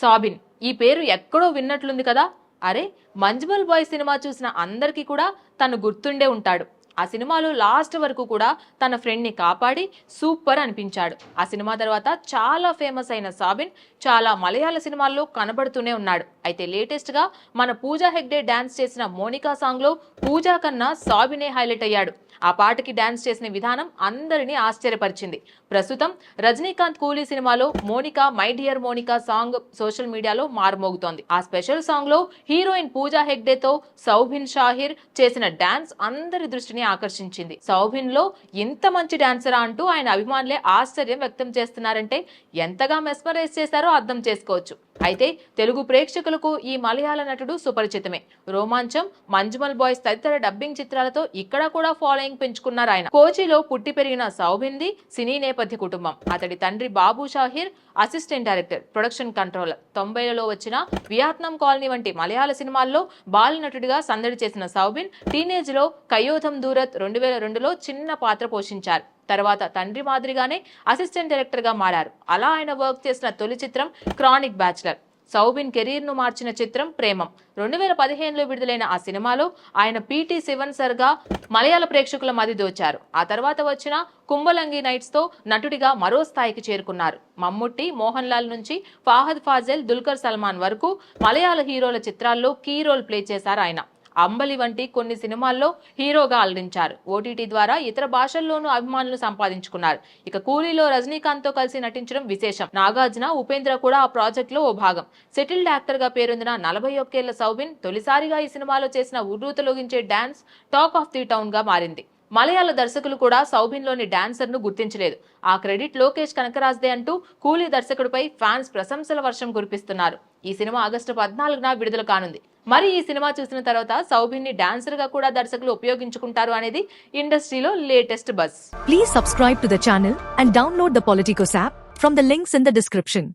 Sabin ఈ పేరు ఎక్కడో విన్నట్లుంది కదా. అరే మంజ్మల్ బాయ్ సినిమా చూసిన అందరికీ కూడా తను గుర్తుండే ఉంటాడు. ఆ సినిమాలో లాస్ట్ వరకు కూడా తన ఫ్రెండ్ని కాపాడి సూపర్ అనిపించాడు. ఆ సినిమా తర్వాత చాలా ఫేమస్ అయిన సాబిన్ చాలా మలయాళ సినిమాల్లో కనబడుతూనే ఉన్నాడు. అయితే లేటెస్ట్గా మన పూజా హెగ్డే డ్యాన్స్ చేసిన మోనికా సాంగ్లో పూజా కన్నా సాబినే హైలైట్ అయ్యాడు. ఆ పాటకి డ్యాన్స్ చేసిన విధానం అందరినీ ఆశ్చర్యపరిచింది. ప్రస్తుతం రజనీకాంత్ కూలీ సినిమాలో Monica my dear Monica song social మీడియాలో మారుమోగుతోంది. ఆ స్పెషల్ సాంగ్లో హీరోయిన్ పూజా హెగ్డేతో సౌభిన్ షాహిర్ చేసిన డ్యాన్స్ అందరి దృష్టిని ఆకర్షించింది. సౌభిన్లో ఇంత మంచి డాన్సరా అంటూ ఆయన అభిమానులే ఆశ్చర్యం వ్యక్తం చేస్తున్నారంటే ఎంతగా మెస్మరైజ్ చేశారో అర్థం చేసుకోవచ్చు. అయితే తెలుగు ప్రేక్షకులకు ఈ మలయాళ నటుడు సుపరిచితమే. రోమాంచం మంజుమల్ బాయ్స్ తదితర డబ్బింగ్ చిత్రాలతో ఇక్కడ కూడా ఫాలోయింగ్ పెంచుకున్నారు ఆయన. కోచిలో పుట్టి పెరిగిన సౌభింది సినీ నేపథ్య కుటుంబం. అతడి తండ్రి Babu Shahir assistant director production controller. తొంభైలలో వచ్చిన వియత్నాం కాలనీ వంటి మలయాళ సినిమాల్లో బాల నటుడిగా సందడి చేసిన సౌబిన్ టీనేజ్లో కయోధం సూరత్ రెండు వేల రెండులో చిన్న పాత్ర పోషించారు. తర్వాత తండ్రి మాదిరిగానే అసిస్టెంట్ డైరెక్టర్గా మారారు. అలా ఆయన వర్క్ చేసిన తొలి చిత్రం క్రానిక్ బ్యాచులర్. సౌబిన్ కెరీర్ను మార్చిన చిత్రం ప్రేమం. రెండు వేల పదిహేనులో విడుదలైన ఆ సినిమాలో ఆయన పీటీ శివన్ సర్గా మలయాళ ప్రేక్షకుల మది దోచారు. ఆ తర్వాత వచ్చిన కుంభలంగి నైట్స్తో నటుడిగా మరో స్థాయికి చేరుకున్నారు. మమ్ముట్టి మోహన్ లాల్ నుంచి ఫాహద్ ఫాజెల్ దుల్కర్ సల్మాన్ వరకు మలయాళ హీరోల చిత్రాల్లో కీ రోల్ ప్లే చేశారు ఆయన. అంబలి వంటి కొన్ని సినిమాల్లో హీరోగా అలరించారు. ఓటీటీ ద్వారా ఇతర భాషల్లోనూ అభిమానులు సంపాదించుకున్నారు. ఇక కూలీలో రజనీకాంత్తో కలిసి నటించడం విశేషం. నాగార్జున ఉపేంద్ర కూడా ఆ ప్రాజెక్ట్లో ఓ భాగం. సెటిల్డ్ యాక్టర్గా పేరొందిన నలభై ఒక్కేళ్ళ సౌబిన్ తొలిసారిగా ఈ సినిమాలో చేసిన ఉర్రూతలొగించే డాన్స్ టాక్ ఆఫ్ ది టౌన్గా మారింది. మలయాళ దర్శకులు కూడా సౌబిన్లోని డాన్సర్ను గుర్తించలేదు. ఆ క్రెడిట్ లోకేష్ కనకరాజ్దే అంటూ కూలీ దర్శకుడిపై ఫ్యాన్స్ ప్రశంసల వర్షం కురిపిస్తున్నారు. ఈ సినిమా ఆగస్టు పద్నాలుగున విడుదల కానుంది. మరి ఈ సినిమా చూసిన తర్వాత సౌబిన్ని డాన్సర్గా కూడా దర్శకులు ఉపయోగించుకుంటారు అనేది ఇండస్ట్రీలో latest buzz please subscribe to the channel and download the Politicos app from the links in the description